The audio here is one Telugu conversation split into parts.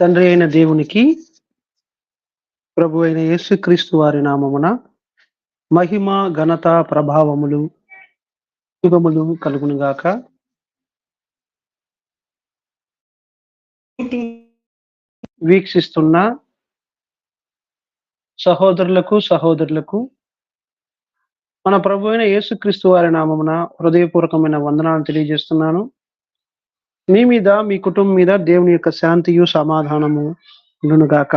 తండ్రి అయిన దేవునికి ప్రభు అయిన యేసుక్రీస్తు వారి నామమున మహిమ ఘనత ప్రభావములు యుగములు కలుగునుగాక. వీక్షిస్తున్న సహోదరులకు సహోదరులకు మన ప్రభు అయిన యేసుక్రీస్తు వారి నామమున హృదయపూర్వకమైన వందనాలు తెలియజేస్తున్నాను. మీ మీద మీ కుటుంబం మీద దేవుని యొక్క శాంతియు సమాధానము ఉండునుగాక.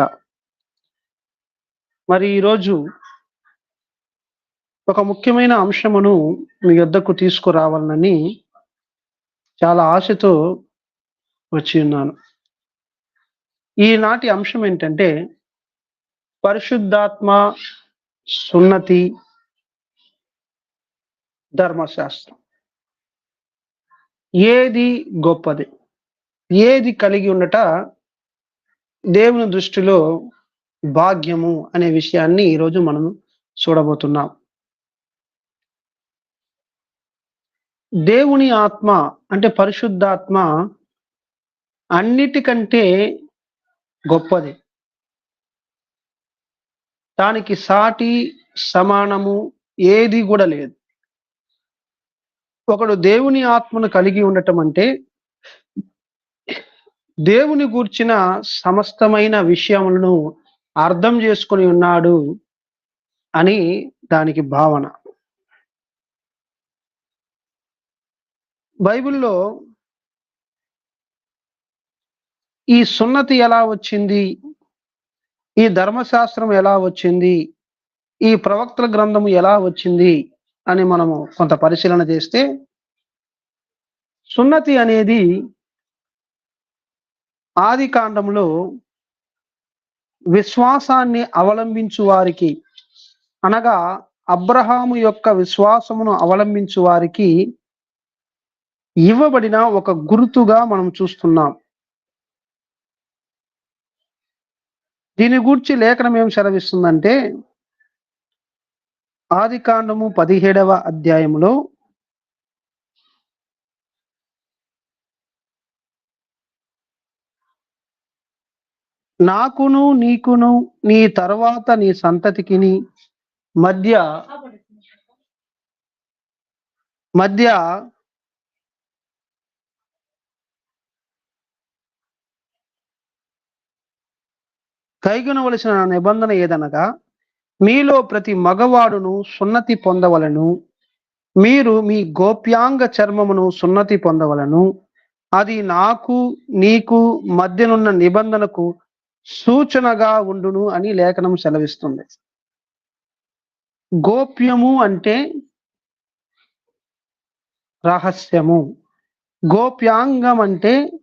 మరి ఈరోజు ఒక ముఖ్యమైన అంశమును మీ యొద్దకు తీసుకురావాలని చాలా ఆశతో వచ్చి ఉన్నాను. ఈనాటి అంశం ఏంటంటే పరిశుద్ధాత్మ సున్నతి ధర్మశాస్త్రం. ఏది గొప్పది? ఏది కలిగి ఉండట దేవుని దృష్టిలో భాగ్యము అనే విషయాన్ని ఈరోజు మనం చూడబోతున్నాం. దేవుని ఆత్మ అంటే పరిశుద్ధాత్మ అన్నిటికంటే గొప్పది. దానికి సాటి సమానము ఏది కూడా లేదు. ఒకడు దేవుని ఆత్మను కలిగి ఉండటం అంటే దేవుని గూర్చిన సమస్తమైన విషయములను అర్థం చేసుకొని ఉన్నాడు అని దానికి భావన. బైబిల్లో ఈ సున్నతి ఎలా వచ్చింది? ఈ ధర్మశాస్త్రం ఎలా వచ్చింది? ఈ ప్రవక్తల గ్రంథము ఎలా వచ్చింది? అని మనము కొంత పరిశీలన చేస్తే సున్నతి అనేది ఆది కాండంలో విశ్వాసాన్ని అవలంబించు వారికి అనగా అబ్రహాము యొక్క విశ్వాసమును అవలంబించు వారికి ఇవ్వబడిన ఒక గుర్తుగా మనం చూస్తున్నాం. దీని గూర్చి లేఖనం ఏం సెలవిస్తుందంటే ఆది కాండము పదిహేడవ అధ్యాయంలో నాకును నీకును నీ తర్వాత నీ సంతతికిని మధ్య మధ్య కైగొనవలసిన నిబంధన ఏదనగా మీలో ప్రతి మగవాడును సున్నతి పొందవలను. మీరు మీ గోప్యాంగ చర్మమును సున్నతి పొందవలను. అది నాకు నీకు మధ్యనున్న నిబంధనకు సూచనగా ఉండును అని లేఖనం సెలవిస్తుంది. గోప్యము అంటే రహస్యము. గోప్యాంగం అంటే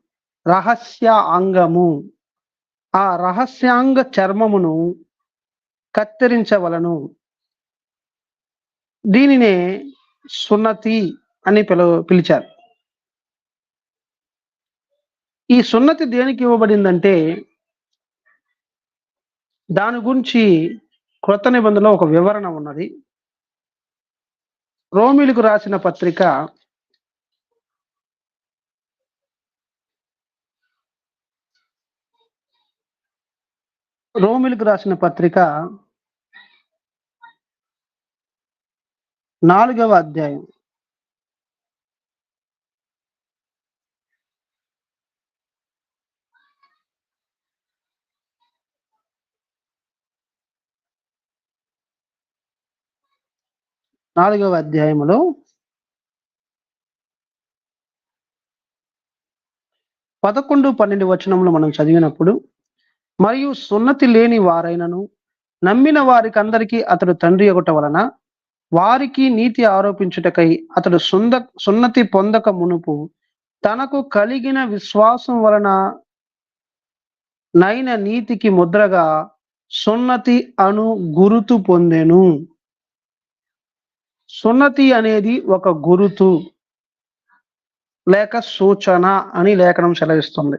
రహస్య అంగము. ఆ రహస్యాంగ చర్మమును కత్తిరించవలను. దీనినే సున్నతి అని పిలవ పిలిచారు. ఈ సున్నతి దేనికి ఇవ్వబడిందంటే దాని గురించి క్రొత్త నిబంధనలో ఒక వివరణ ఉన్నది. రోమిలకు రాసిన పత్రిక రోమిలకు రాసిన పత్రిక నాలుగవ అధ్యాయం. నాలుగవ అధ్యాయములో పదకొండు పన్నెండు వచనములు మనం చదివినప్పుడు మరియు సున్నతి లేని వారైనను నమ్మిన వారికి అందరికీ అతడు తండ్రి ఒకట వలన వారికి నీతి ఆరోపించుటకై అతడు సుంద సున్నతి పొందక మునుపు తనకు కలిగిన విశ్వాసం వలన నైన నీతికి ముద్రగా సున్నతి అను గురుతు పొందెను. సున్నతి అనేది ఒక గురుతు లేక సూచన అని లేఖనం సెలవిస్తుంది.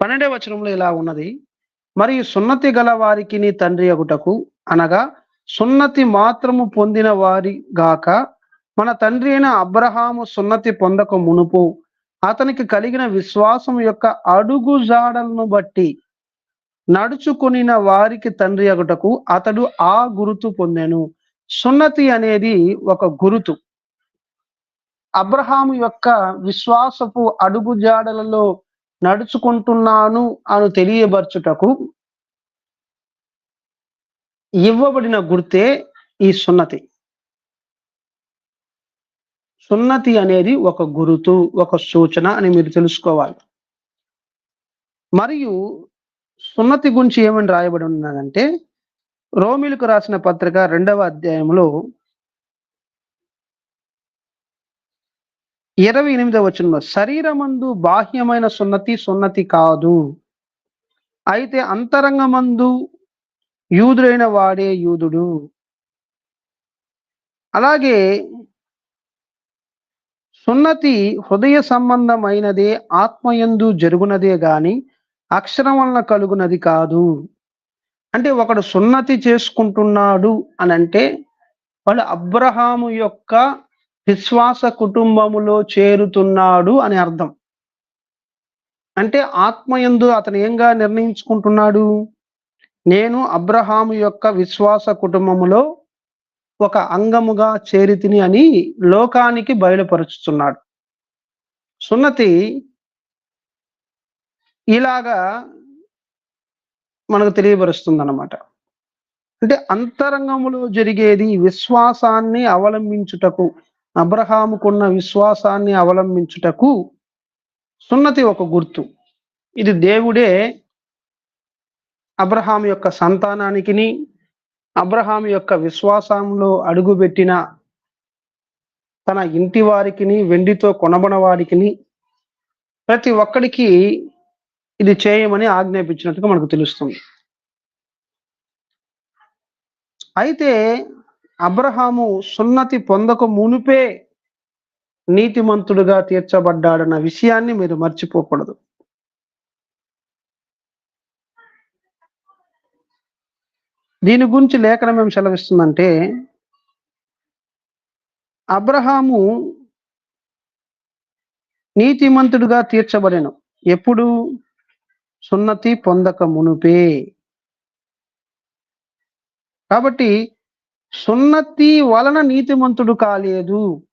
పన్నెండే వచనంలో ఇలా ఉన్నది మరియు సున్నతి గల వారికి నీ తండ్రి అగుటకు అనగా సున్నతి మాత్రము పొందిన వారి గాక మన తండ్రి అయిన అబ్రహాము సున్నతి పొందక మునుపు అతనికి కలిగిన విశ్వాసం యొక్క అడుగు జాడలను బట్టి నడుచుకునిన వారికి తండ్రి అగుటకు అతడు ఆ గురుతు పొందాను. సున్నతి అనేది ఒక గురుతు. అబ్రహాము యొక్క విశ్వాసపు అడుగు జాడలలో నడుచుకుంటున్నాను అని తెలియబరచుటకు ఇవ్వబడిన గుర్తే ఈ సున్నతి. సున్నతి అనేది ఒక గురుతు ఒక సూచన అని మీరు తెలుసుకోవాలి. మరియు సున్నతి గురించి ఏమని రాయబడి ఉన్నదంటే రోమిలకు రాసిన పత్రిక రెండవ అధ్యాయంలో ఇరవై ఎనిమిదవ వచనంలో శరీరమందు బాహ్యమైన సున్నతి సున్నతి కాదు. అయితే అంతరంగమందు యూదుడైన వాడే యూదుడు. అలాగే సున్నతి హృదయ సంబంధమైనదే ఆత్మయందు జరుగునదే గాని అక్షరం వలన కలుగునది కాదు. అంటే ఒకడు సున్నతి చేసుకుంటున్నాడు అని అంటే వాడు అబ్రహాము యొక్క విశ్వాస కుటుంబములో చేరుతున్నాడు అని అర్థం. అంటే ఆత్మయందు అతను ఏంగా నిర్ణయించుకుంటున్నాడు? నేను అబ్రహాము యొక్క విశ్వాస కుటుంబములో ఒక అంగముగా చేరితిని అని లోకానికి బయలుపరుచుతున్నాడు సున్నతి ఇలాగా మనకు తెలియపరుస్తుంది అన్నమాట అంటే అంతరంగములో జరిగేది విశ్వాసాన్ని అవలంబించుటకు అబ్రహాముకున్న విశ్వాసాన్ని అవలంబించుటకు సున్నతి ఒక గుర్తు. ఇది దేవుడే అబ్రహాం యొక్క సంతానానికిని అబ్రహాం యొక్క విశ్వాసంలో అడుగుపెట్టిన తన ఇంటి వారికిని వెండితో కొనబన వారికిని ప్రతి ఒక్కడికి ఇది చేయమని ఆజ్ఞాపించినట్టుగా మనకు తెలుస్తుంది. అయితే అబ్రహాము సున్నతి పొందక మునుపే నీతిమంతుడుగా తీర్చబడ్డాడన్న విషయాన్ని మీరు మర్చిపోకూడదు. దీని గురించి లేఖనం ఏం సెలవిస్తుందంటే అబ్రహాము నీతిమంతుడుగా తీర్చబడెను. ఎప్పుడు? సున్నతి పొందక మునుపే. కాబట్టి సున్నతి వలన నీతిమంతుడు కాలేదు.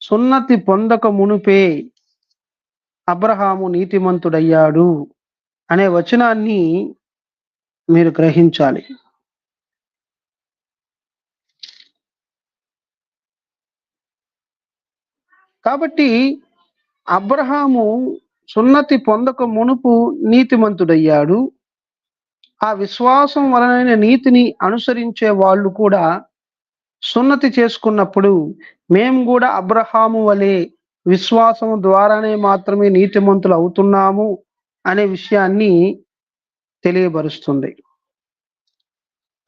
సున్నతి పొందక మునుపే అబ్రహాము నీతిమంతుడయ్యాడు అనే వచనాన్ని మీరు గ్రహించాలి. కాబట్టి అబ్రహాము సున్నతి పొందక మునుపు నీతిమంతుడయ్యాడు. ఆ విశ్వాసం వలన నీతిని అనుసరించే వాళ్ళు కూడా సున్నతి చేసుకున్నప్పుడు మేము కూడా అబ్రహాము వలె విశ్వాసం ద్వారానే మాత్రమే నీతిమంతులు అవుతున్నాము అనే విషయాన్ని తెలియబరుస్తుంది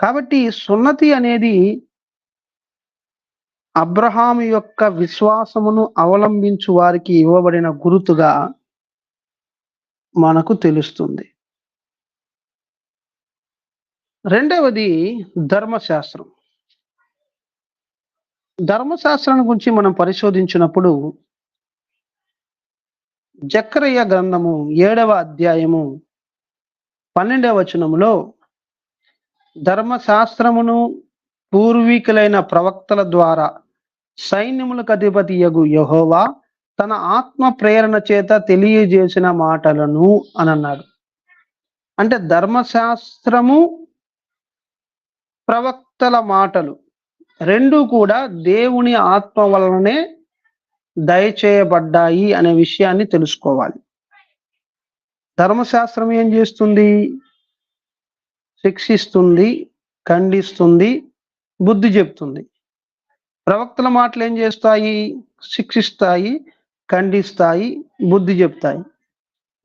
కాబట్టి సున్నతి అనేది అబ్రహాం యొక్క విశ్వాసమును అవలంబించు వారికి ఇవ్వబడిన గురుతుగా మనకు తెలుస్తుంది. రెండవది ధర్మశాస్త్రం. ధర్మశాస్త్రం గురించి మనం పరిశోధించినప్పుడు జక్రయ్య గ్రంథము ఏడవ అధ్యాయము పన్నెండవ వచనములో ధర్మశాస్త్రమును పూర్వీకులైన ప్రవక్తల ద్వారా సైన్యములకు అధిపతి యగు యహోవా తన ఆత్మ ప్రేరణ చేత తెలియజేసిన మాటలను అని అన్నాడు అంటే ధర్మశాస్త్రము ప్రవక్తల మాటలు రెండు కూడా దేవుని ఆత్మ వలననే దయచేయబడ్డాయి అనే విషయాన్ని తెలుసుకోవాలి. ధర్మశాస్త్రం ఏం చేస్తుంది? శిక్షిస్తుంది ఖండిస్తుంది బుద్ధి చెప్తుంది. ప్రవక్తల మాటలు ఏం చేస్తాయి? శిక్షిస్తాయి ఖండిస్తాయి బుద్ధి చెప్తాయి.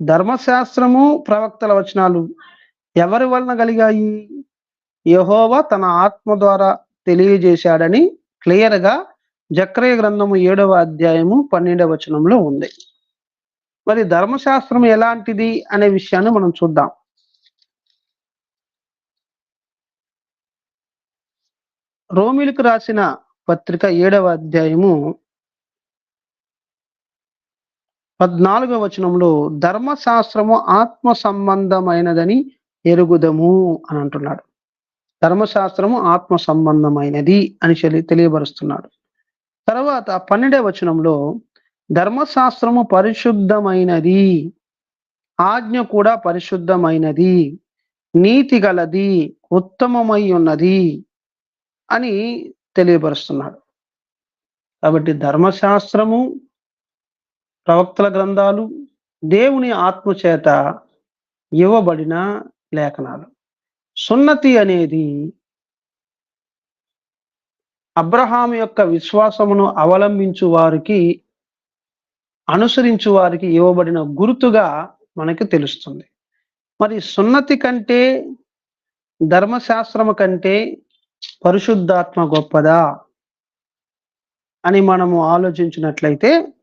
ధర్మశాస్త్రము ప్రవక్తల వచనాలు ఎవరి వలన కలిగాయి? యహోవా తన ఆత్మ ద్వారా తెలియజేశాడని క్లియర్గా జక్రయ గ్రంథము ఏడవ అధ్యాయము పన్నెండవ వచనంలో ఉంది. మరి ధర్మశాస్త్రం ఎలాంటిది అనే విషయాన్ని మనం చూద్దాం. రోమిలకు రాసిన పత్రిక ఏడవ అధ్యాయము పద్నాలుగవ వచనంలో ధర్మశాస్త్రము ఆత్మ సంబంధమైనదని ఎరుగుదము అని అంటున్నాడు. ధర్మశాస్త్రము ఆత్మ సంబంధమైనది అని తెలియబరుస్తున్నాడు. తర్వాత పన్నెండవ వచనంలో ధర్మశాస్త్రము పరిశుద్ధమైనది. ఆజ్ఞ కూడా పరిశుద్ధమైనది. నీతి గలది. ఉత్తమమై ఉన్నది అని తెలియపరుస్తున్నాడు. కాబట్టి ధర్మశాస్త్రము ప్రవక్తల గ్రంథాలు దేవుని ఆత్మ చేత ఇవ్వబడిన లేఖనాలు. సున్నతి అనేది అబ్రహాం యొక్క విశ్వాసమును అవలంబించు వారికి అనుసరించు వారికి ఇవ్వబడిన గుర్తుగా మనకి తెలుస్తుంది. మరి సున్నతి కంటే ధర్మశాస్త్రము కంటే పరిశుద్ధాత్మ గొప్పదా అని మనము ఆలోచించినట్లయితే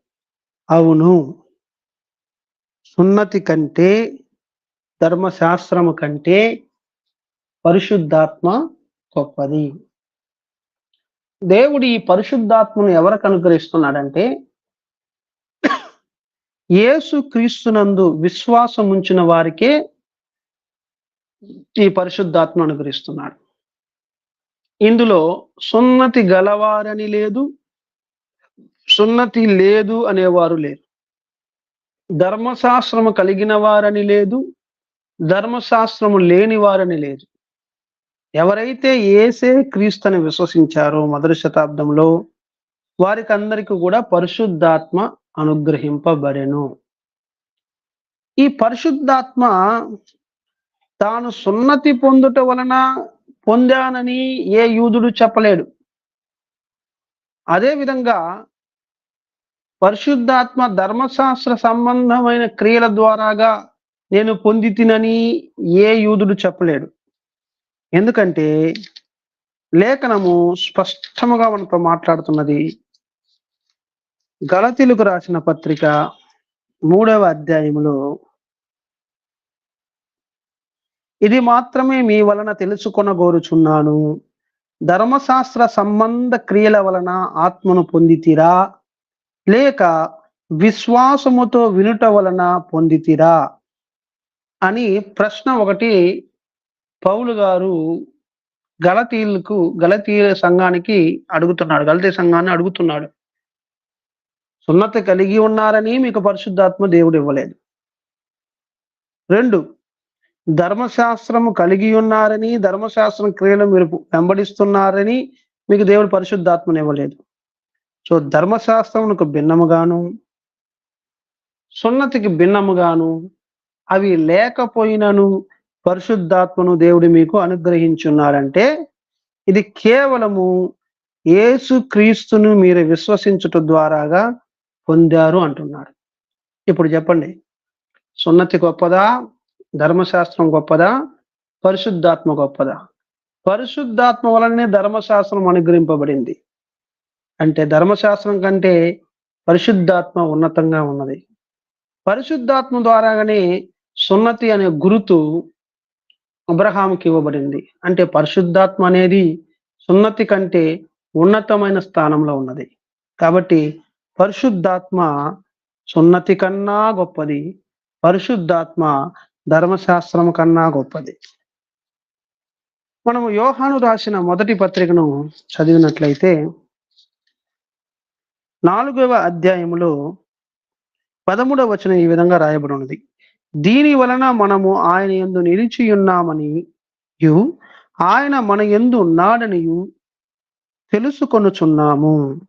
అవును. సున్నతి కంటే ధర్మశాస్త్రము కంటే పరిశుద్ధాత్మ గొప్పది. దేవుడు ఈ పరిశుద్ధాత్మను ఎవరికి అనుగ్రహిస్తున్నాడంటే యేసు క్రీస్తునందు విశ్వాసం ఉంచిన వారికే ఈ పరిశుద్ధాత్మ అనుగ్రహిస్తున్నాడు. ఇందులో సున్నతి గలవారని లేదు సున్నతి లేదు అనేవారు లేరు. ధర్మశాస్త్రము కలిగిన వారని లేదు ధర్మశాస్త్రము లేని వారని లేదు. ఎవరైతే ఏసే క్రీస్తుని విశ్వసించారో మొదటి శతాబ్దంలో వారికి అందరికీ కూడా పరిశుద్ధాత్మ అనుగ్రహింపబడెను. ఈ పరిశుద్ధాత్మ తాను సున్నతి పొందుట వలన పొందానని ఏ యూదుడు చెప్పలేడు. అదే విధంగా పరిశుద్ధాత్మ ధర్మశాస్త్ర సంబంధమైన క్రియల ద్వారాగా నేను పొంది తినని ఏ యూదుడు చెప్పలేడు. ఎందుకంటే లేఖనము స్పష్టముగా మనతో మాట్లాడుతున్నది గలతీలకు రాసిన పత్రిక మూడవ అధ్యాయములో ఇది మాత్రమే మీ వలన తెలుసుకొన గోరుచున్నాను ధర్మశాస్త్ర సంబంధ క్రియల వలన ఆత్మను పొందితిరా? లేక విశ్వాసముతో వినుట వలన పొందితిరా? అని ప్రశ్న ఒకటి పౌలు గారు గలతీలకు గలతీయ సంఘానికి అడుగుతున్నాడు గలతీ సంఘాన్ని అడుగుతున్నాడు. సున్నత కలిగి ఉన్నారని మీకు పరిశుద్ధాత్మ దేవుడు ఇవ్వలేదు. రెండు ధర్మశాస్త్రము కలిగి ఉన్నారని ధర్మశాస్త్రం క్రియలు మీరు వెంబడిస్తున్నారని మీకు దేవుడు పరిశుద్ధాత్మను ఇవ్వలేదు. సో ధర్మశాస్త్రమునకు భిన్నముగాను సున్నతికి భిన్నముగాను అవి లేకపోయినను పరిశుద్ధాత్మను దేవుడు మీకు అనుగ్రహించున్నారంటే ఇది కేవలము యేసు క్రీస్తును మీరు విశ్వసించుట ద్వారాగా పొందారు అంటున్నాడు. ఇప్పుడు చెప్పండి. సున్నతి గొప్పదా? ధర్మశాస్త్రం గొప్పదా? పరిశుద్ధాత్మ గొప్పదా? పరిశుద్ధాత్మ వలనే ధర్మశాస్త్రం అనుగ్రహింపబడింది. అంటే ధర్మశాస్త్రం కంటే పరిశుద్ధాత్మ ఉన్నతంగా ఉన్నది. పరిశుద్ధాత్మ ద్వారాగానే సున్నతి అనే గురుతు అబ్రహాంకి ఇవ్వబడింది. అంటే పరిశుద్ధాత్మ అనేది సున్నతి కంటే ఉన్నతమైన స్థానంలో ఉన్నది. కాబట్టి పరిశుద్ధాత్మ సున్నతి కన్నా గొప్పది. పరిశుద్ధాత్మ ధర్మశాస్త్రం కన్నా గొప్పది. మనము యోహాను రాసిన మొదటి పత్రికను చదివినట్లయితే నాలుగవ అధ్యాయములో పదమూడవ వచనం ఈ విధంగా రాయబడి ఉన్నది దీని వలన మనము ఆయన ఎందు నిలిచి ఉన్నామని ఆయన మన ఎందు ఉన్నాడనియు తెలుసుకొనుచున్నాము.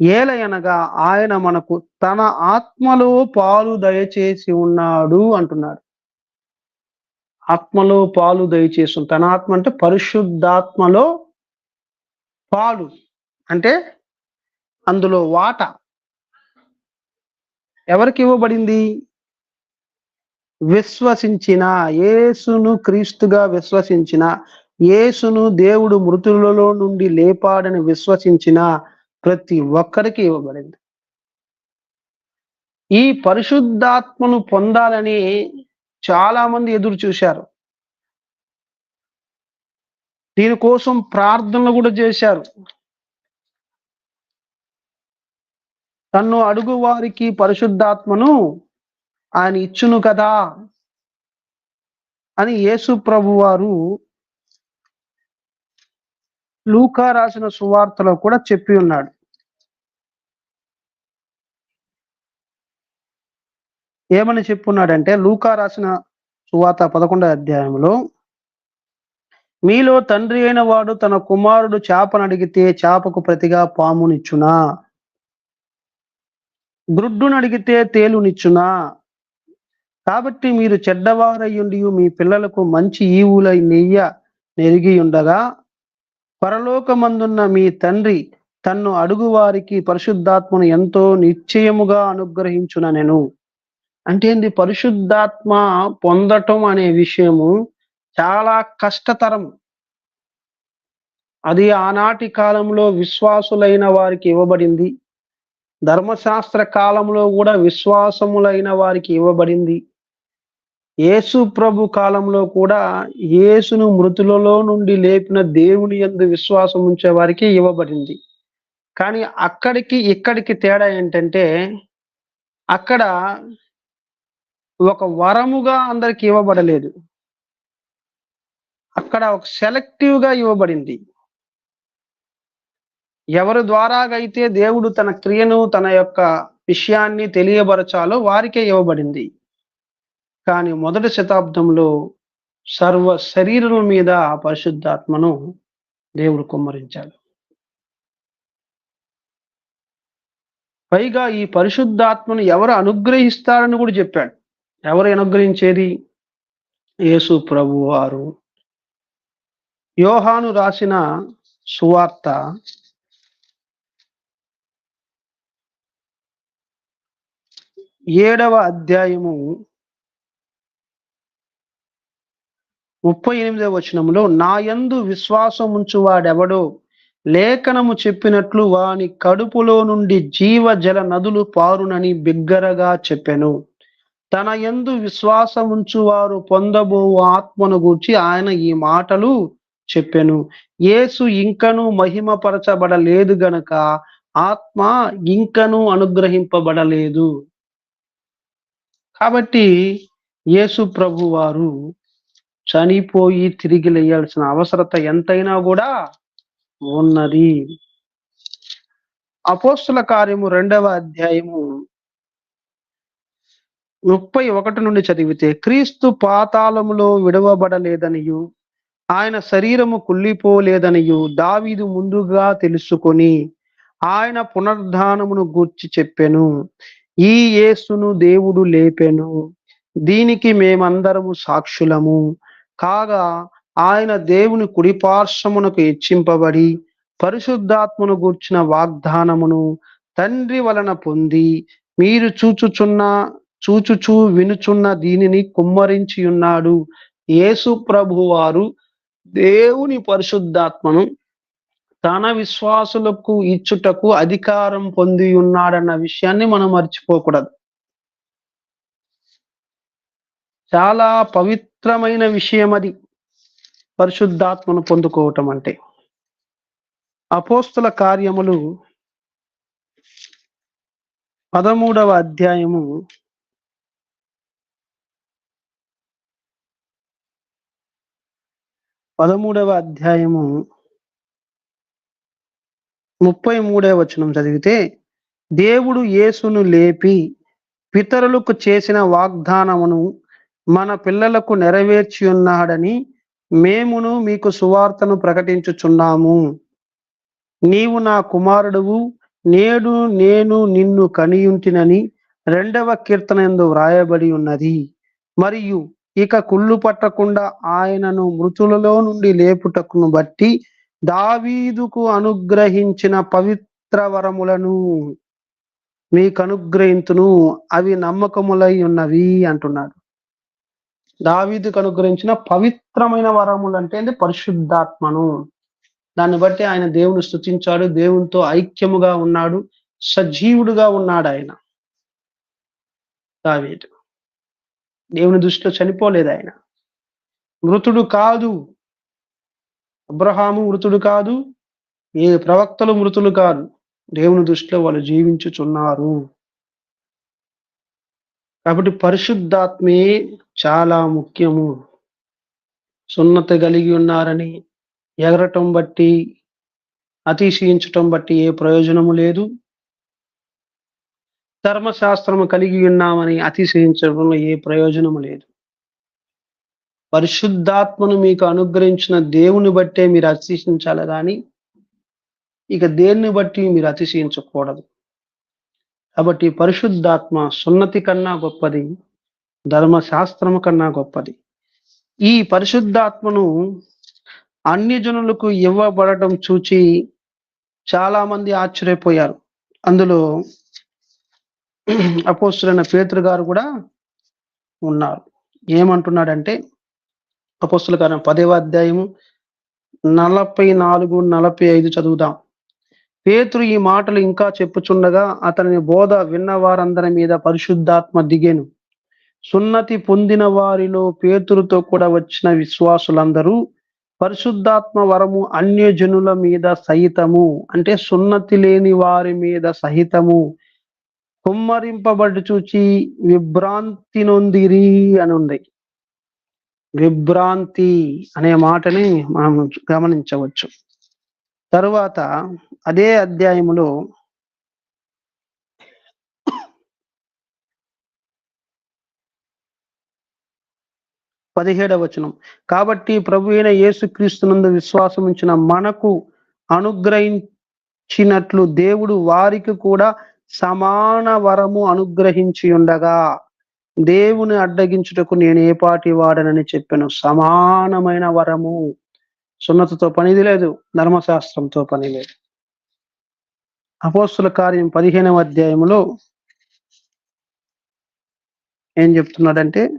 ఏలయనగా ఆయన మనకు తన ఆత్మలో పాలు దయచేసి ఉన్నాడు అంటున్నాడు. ఆత్మలో పాలు దయచేసి తన ఆత్మ అంటే పరిశుద్ధాత్మలో పాలు అంటే అందులో వాట. ఎవరికి ఇవ్వబడింది? విశ్వసించిన యేసును క్రీస్తుగా విశ్వసించిన యేసును దేవుడు మృతులలో నుండి లేపాడని విశ్వసించిన ప్రతి ఒక్కరికి ఇవ్వబడింది. ఈ పరిశుద్ధాత్మను పొందాలని చాలా మంది ఎదురు చూశారు. దీనికోసం ప్రార్థనలు కూడా చేశారు. తన్ను అడుగు వారికి పరిశుద్ధాత్మను ఆయన ఇచ్చును కదా అని యేసు ప్రభు వారు లూకా రాసిన సువార్తలో కూడా చెప్పి ఉన్నాడు. ఏమని చెప్పున్నాడంటే లూకా రాసిన సువాత పదకొండో అధ్యాయంలో మీలో తండ్రి అయిన వాడు తన కుమారుడు చేపను అడిగితే చేపకు ప్రతిగా పామునిచ్చునా? గ్రుడ్డును అడిగితే తేలునిచ్చునా? కాబట్టి మీరు చెడ్డవారయ్యుండి మీ పిల్లలకు మంచి ఈవులై నెయ్య నెరిగి ఉండగా పరలోకమందున్న మీ తండ్రి తన్ను అడుగు వారికి పరిశుద్ధాత్మను ఎంతో నిశ్చయముగా అనుగ్రహించున నేను అంటే ఏంది? పరిశుద్ధాత్మ పొందటం అనే విషయము చాలా కష్టతరం. అది ఆనాటి కాలంలో విశ్వాసులైన వారికి ఇవ్వబడింది. ధర్మశాస్త్ర కాలంలో కూడా విశ్వాసములైన వారికి ఇవ్వబడింది. యేసు ప్రభు కాలంలో కూడా యేసును మృతులలో నుండి లేపిన దేవుని యందు విశ్వాసం ఉంచే వారికి ఇవ్వబడింది. కానీ అక్కడికి ఇక్కడికి తేడా ఏంటంటే అక్కడ ఒక వరముగా అందరికి ఇవ్వబడలేదు. అక్కడ ఒక సెలెక్టివ్గా ఇవ్వబడింది. ఎవరి ద్వారాగైతే దేవుడు తన క్రియను తన యొక్క విషయాన్ని తెలియబరచాలో వారికే ఇవ్వబడింది. కానీ మొదటి శతాబ్దంలో సర్వ శరీరం మీద ఆ పరిశుద్ధాత్మను దేవుడు కుమ్మరించాడు. పైగా ఈ పరిశుద్ధాత్మను ఎవరు అనుగ్రహిస్తారని కూడా చెప్పాడు. ఎవరు అనుగ్రహించేది? యేసు ప్రభు వారు. యోహాను రాసిన సువార్త ఏడవ అధ్యాయము ముప్పై ఎనిమిదవ వచనంలో నా యందు విశ్వాసం ఉంచువాడెవడో లేఖనము చెప్పినట్లు వాని కడుపులో నుండి జీవ జల నదులు పారునని బిగ్గరగా చెప్పెను. తన ఎందు విశ్వాసం ఉంచువారు పొందబో ఆత్మను గూర్చి ఆయన ఈ మాటలు చెప్పెను. యేసు ఇంకను మహిమపరచబడలేదు గనక ఆత్మ ఇంకను అనుగ్రహింపబడలేదు. కాబట్టి యేసు ప్రభు వారు చనిపోయి తిరిగి లేయాల్సిన అవసరత ఎంతైనా కూడా ఉన్నది. అపోస్తుల కార్యము రెండవ అధ్యాయము ముప్పై ఒకటి నుండి చదివితే క్రీస్తు పాతాళములో విడవబడలేదనియు ఆయన శరీరము కుళ్ళిపోలేదనియు దావీదు ముందుగా తెలుసుకొని ఆయన పునరుద్ధానమును గూర్చి చెప్పెను. ఈ యేసును దేవుడు లేపెను. దీనికి మేమందరము సాక్షులము. కాగా ఆయన దేవుని కుడిపార్శ్వమునకు హెచ్చింపబడి పరిశుద్ధాత్మను గూర్చిన వాగ్దానమును తండ్రి వలన పొంది మీరు చూచుచున్న చూచుచూ వినుచున్న దీనిని కుమ్మరించి ఉన్నాడు. యేసు ప్రభు వారు దేవుని పరిశుద్ధాత్మను తన విశ్వాసులకు ఇచ్చుటకు అధికారం పొంది ఉన్నాడన్న విషయాన్ని మనం మర్చిపోకూడదు. చాలా పవిత్రమైన విషయం అది. పరిశుద్ధాత్మను పొందుకోవటం అంటే. అపోస్తుల కార్యములు పదమూడవ అధ్యాయము పదమూడవ అధ్యాయము ముప్పై మూడవ వచనం చదివితే దేవుడు యేసును లేపి పితరులకు చేసిన వాగ్దానమును మన పిల్లలకు నెరవేర్చి ఉన్నాడని మేమును మీకు సువార్తను ప్రకటించుచున్నాము. నీవు నా కుమారుడువు నేడు నేను నిన్ను కనియుంటినని రెండవ కీర్తన ఎందు వ్రాయబడి ఉన్నది. మరియు ఇక కుళ్ళు పట్టకుండా ఆయనను మృతులలో నుండి లేపుటకును బట్టి దావీదుకు అనుగ్రహించిన పవిత్ర వరములను మీకు అనుగ్రహించును అవి నమ్మకములై ఉన్నవి అంటున్నాడు. దావీదుకు అనుగ్రహించిన పవిత్రమైన వరములు అంటే పరిశుద్ధాత్మను. దాన్ని బట్టి ఆయన దేవుని స్థుతించాడు దేవునితో ఐక్యముగా ఉన్నాడు సజీవుడుగా ఉన్నాడు ఆయన దావీదు. దేవుని దృష్టిలో చనిపోలేదు ఆయన. మృతుడు కాదు. అబ్రహాము మృతుడు కాదు. ఏ ప్రవక్తలు మృతులు కాదు. దేవుని దృష్టిలో వాళ్ళు జీవించుచున్నారు. కాబట్టి పరిశుద్ధాత్మే చాలా ముఖ్యము. సున్నత కలిగి ఉన్నారని ఎగరటం బట్టి అతిశయించటం బట్టి ఏ ప్రయోజనము లేదు. ధర్మశాస్త్రము కలిగి ఉన్నామని అతిశయించడంలో ఏ ప్రయోజనము లేదు. పరిశుద్ధాత్మను మీకు అనుగ్రహించిన దేవుని బట్టే మీరు అతిశయించాలి కానీ ఇక దేన్ని బట్టి మీరు అతిశయించకూడదు. కాబట్టి పరిశుద్ధాత్మ సున్నతి కన్నా గొప్పది ధర్మశాస్త్రము కన్నా గొప్పది. ఈ పరిశుద్ధాత్మను అన్ని జనులకు ఇవ్వబడటం చూచి చాలా మంది ఆశ్చర్యపోయారు. అందులో అపోస్తులైన పేతురు గారు కూడా ఉన్నారు. ఏమంటున్నాడంటే అపోస్తుల కారణం పదేవ అధ్యాయము నలభై నాలుగు నలభై ఐదు చదువుదాం. పేతురు ఈ మాటలు ఇంకా చెప్పుచుండగా అతని బోధ విన్న వారందరి మీద పరిశుద్ధాత్మ దిగేను. సున్నతి పొందిన వారిలో పేతురుతో కూడా వచ్చిన విశ్వాసులందరూ పరిశుద్ధాత్మ వరము అన్యజనుల మీద సహితము అంటే సున్నతి లేని వారి మీద సహితము కుమ్మరింపబడి చూచి విభ్రాంతి నొందిరి అని ఉంది విభ్రాంతి అనే మాటని మనం గమనించవచ్చు. తరువాత అదే అధ్యాయములో పదిహేడవ వచనం. కాబట్టి ప్రభు అయిన యేసుక్రీస్తునందు విశ్వాసం ఉంచిన మనకు అనుగ్రహించినట్లు దేవుడు వారికి కూడా సమాన వరము అనుగ్రహించి ఉండగా దేవుని అడ్డగించుటకు నేను ఏ పాటి వాడనని చెప్పాను. సమానమైన వరము. సున్నతతో పనిది లేదు ధర్మశాస్త్రంతో పని లేదు. అపోస్తుల కార్యం పదిహేనవ అధ్యాయంలో ఏం చెప్తున్నాడంటే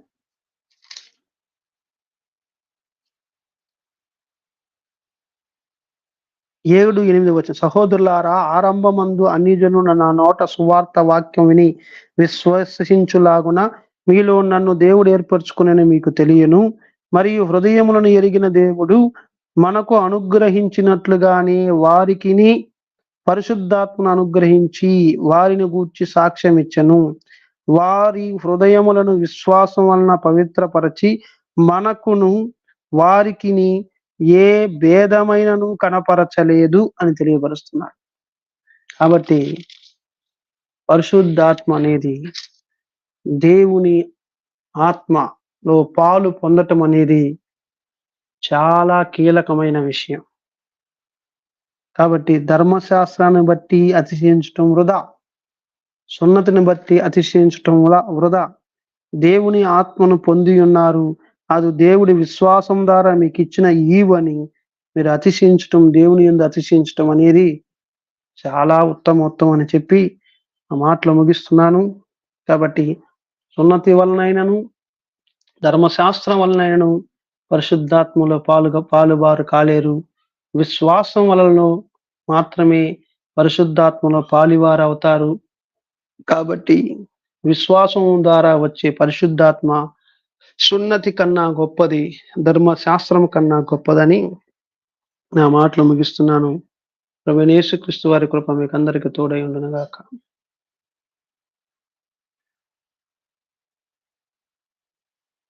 ఏడు ఎనిమిది వచ్చిన సహోదరులారా ఆరంభమందు అన్ని జనుల నా నోట సువార్త వాక్యం విని విశ్వసించులాగున మీలో నన్ను దేవుడు ఏర్పరచుకునని మీకు తెలియను. మరియు హృదయములను ఎరిగిన దేవుడు మనకు అనుగ్రహించినట్లుగానే వారికిని పరిశుద్ధాత్మను అనుగ్రహించి వారిని గూర్చి సాక్ష్యం ఇచ్చను. వారి హృదయములను విశ్వాసం వలన పవిత్రపరచి మనకును వారికిని ఏ భేదమైనను కనపరచలేదు అని తెలియపరుస్తున్నాడు. కాబట్టి పరిశుద్ధాత్మ అనేది దేవుని ఆత్మలో పాలు పొందటం అనేది చాలా కీలకమైన విషయం. కాబట్టి ధర్మశాస్త్రాన్ని బట్టి అతిశయించటం వృధా. సున్నతిని బట్టి అతిశయించటం వృధా. దేవుని ఆత్మను పొంది ఉన్నారు అది దేవుడి విశ్వాసం ద్వారా మీకు ఇచ్చిన ఈవని మీరు అతిశయించటం దేవుని ఎందు అతిశయించటం అనేది చాలా ఉత్తమోత్తం అని చెప్పి ఆ మాటలు ముగిస్తున్నాను. కాబట్టి సున్నతి వలనైనను ధర్మశాస్త్రం వలనైనను పరిశుద్ధాత్మలో పాలుగా పాలుబారు కాలేరు. విశ్వాసం వలన మాత్రమే పరిశుద్ధాత్మలో పాలివారు అవుతారు కాబట్టి విశ్వాసం ద్వారా వచ్చే పరిశుద్ధాత్మ సున్నతి కన్నా గొప్పది ధర్మశాస్త్రం కన్నా గొప్పదని నా మాటలు ముగిస్తున్నాను. ప్రభు యేసుక్రీస్తు వారి కృప మీకు అందరికీ తోడై ఉండునుగాక.